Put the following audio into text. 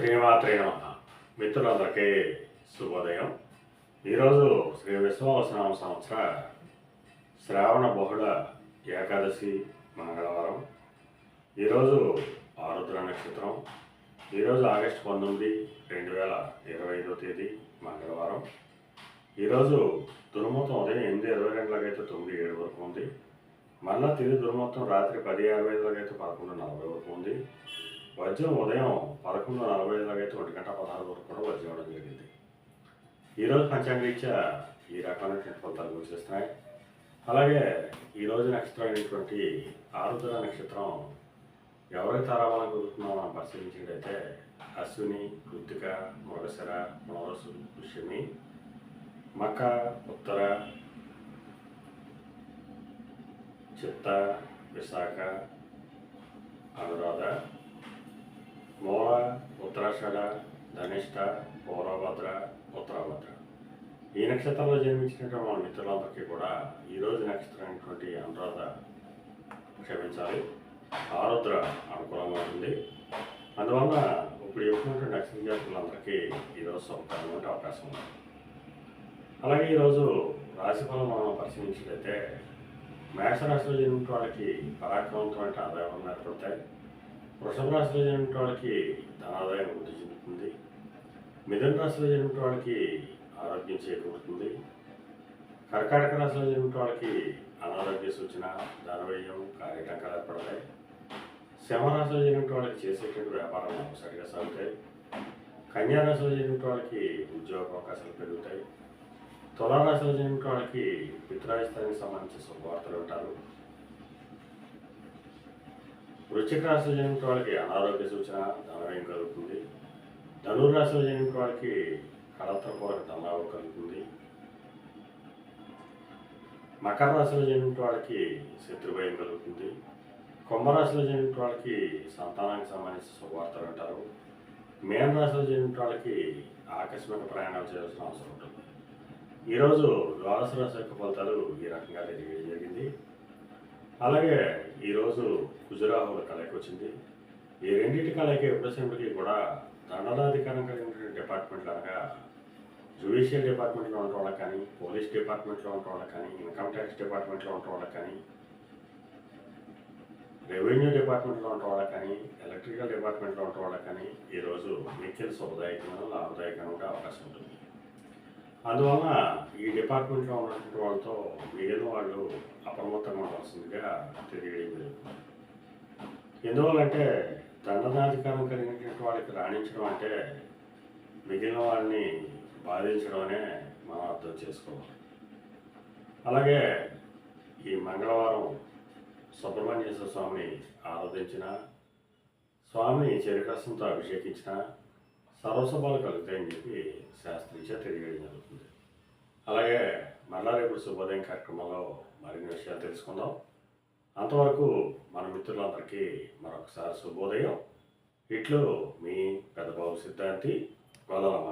శ్రీమాత్రే నమ మిత్రులందరికీ శుభోదయం. ఈరోజు శ్రీ విశ్వవసనామ సంవత్సర శ్రావణ బహుళ ఏకాదశి మంగళవారం. ఈరోజు ఆరుద్ర నక్షత్రం. ఈరోజు ఆగస్టు పంతొమ్మిది రెండు వేల ఇరవై ఐదో తేదీ మంగళవారం. ఈరోజు దుర్ముహూర్తం ఉదయం ఎనిమిది ఇరవై రెండులకైతే తొమ్మిది ఏడు వరకు ఉంది. మళ్ళా తిరిగి దుర్మూర్తం రాత్రి పది యాభై ఐదులకైతే పదకొండు నలభై వరకు ఉంది. వజ్రం ఉదయం పదకొండు నలభై ఐదులకైతే ఒంటి గంట పదహారు వరకు కూడా వజ్రం ఇవ్వడం జరిగింది. ఈరోజు పంచాంగరీత్యా ఈ రకమైనటువంటి ఫలితాలు సూచిస్తున్నాయి అలాగే ఈరోజు నక్షత్రం అయినటువంటి ఆరుద్ర నక్షత్రం ఎవరైతే తారాబలం కుదురుతున్నామో మనం పరిశీలించినట్లయితే అశ్విని కృతిక మృగశర పునరసు పుష్యమి మక ఉత్తర చిత్త విశాఖ అనురాధ మూల ఉత్తరాషాఢ ధనిష్ట పౌరభద్ర ఉత్తరాభద్ర ఈ నక్షత్రంలో జన్మించినటువంటి మన మిత్రులందరికీ కూడా ఈరోజు నక్షత్రం అయినటువంటి అనురాధ క్షమించాలి. ఆరుద్ర అనుకూలంగా ఉంది. అందువల్ల ఇప్పుడు చెప్పినటువంటి నక్షత్ర జాతకులందరికీ ఈరోజు సౌకర్యమైన అవకాశం ఉంది. అలాగే ఈరోజు రాశిఫలం మనం పరిశీలించినట్లయితే మేషరాశిలో జన్మించిన వాళ్ళకి పరాక్రమంతో ఆదాయం ఏర్పడతాయి. వృషభ రాశిలో జరిగిన వాళ్ళకి ధనాదాయం వృద్ధి చెందుతుంది. మిథున రాశిలో జరిగిన వాళ్ళకి ఆరోగ్యం చేకూరుతుంది. కర్కాటక రాశిలో జరిగిన వాళ్ళకి అనారోగ్య సూచన ధనవ్యయం కార్యటంకాలు ఏర్పడతాయి. సింహరాశిలో జరిగిన వాళ్ళకి చేసేటువంటి వ్యాపారాలు సరిగా సాగుతాయి. కన్యా రాశిలో జరిగిన వాళ్ళకి ఉద్యోగ అవకాశాలు పెరుగుతాయి. తులారాశిలో జరిగిన వాళ్ళకి పితృరాజస్థానికి సంబంధించిన శుభవార్తలు ఉంటారు. వృశ్చిక రాశిలో జన్మించిన వాళ్ళకి అనారోగ్య సూచన ధనవ్యయం కలుగుతుంది. ధనుర్రాశిలో జన్మించిన వాళ్ళకి కళత్రపూర్వక ధనలాభం కలుగుతుంది. మకర రాశిలో జన్మించిన వాళ్ళకి శత్రుభయం కలుగుతుంది. కుంభరాశిలో జన్మించిన వాళ్ళకి సంతానానికి సంబంధించిన శుభవార్తలు అంటారు. మేన రాశిలో జన్మించిన వాళ్ళకి ఆకస్మిక ప్రయాణాలు చేయాల్సిన అవసరం ఉంటుంది. ఈరోజు ద్వాదశ రాశి యొక్క ఫలితాలు ఈ రకంగా తెలియజేయడం జరిగింది. అలాగే ఈరోజు కుజరాహుల కలయిక వచ్చింది ఈ రెండింటి కలయిక ఎప్పుడసేపటికి కూడా దండనాధికారం కలిగినటువంటి డిపార్ట్మెంట్లు అనగా జ్యుడిషియల్ డిపార్ట్మెంట్లో ఉన్న వాళ్ళకి కానీ పోలీస్ డిపార్ట్మెంట్లో ఉన్న వాళ్ళకి కానీ ఇన్కమ్ ట్యాక్స్ డిపార్ట్మెంట్లో ఉన్న వాళ్ళకి కానీ రెవెన్యూ డిపార్ట్మెంట్లో ఉన్న వాళ్ళకి కానీ ఎలక్ట్రికల్ డిపార్ట్మెంట్లో ఉన్న వాళ్ళకి కానీ ఈరోజు మిక్కిల్ శుభదాయకమైన లాభదాయకంగా ఉండే అవకాశం ఉంటుంది. అందువలన ఈ డిపార్ట్మెంట్లో ఉన్నటువంటి వాళ్ళతో మిగిలిన వాళ్ళు అప్రమత్తంగా ఉండాల్సిందిగా తెలియడం జరుగుతుంది ఎందువల్లంటే దండనాధికారం కలిగినటువంటి వాళ్ళకి రాణించడం అంటే మిగిలిన వాళ్ళని బాధించడం అనే మనం అర్థం చేసుకోవాలి. అలాగే ఈ మంగళవారం సుబ్రహ్మణ్యేశ్వర స్వామిని ఆరాధించిన స్వామిని చెరుకరసంతో అభిషేకించిన సర్వసభలు కలుగుతాయని చెప్పి శాస్త్రీచ తెలియడం జరుగుతుంది. మళ్ళా రేపు శుభోదయం కార్యక్రమంలో మరిన్ని విషయాలు తెలుసుకుందాం. అంతవరకు మన మిత్రులందరికీ మరొకసారి శుభోదయం. ఇట్లు మీ పెద్దబాబు సిద్ధాంతి వల్లరమ్మ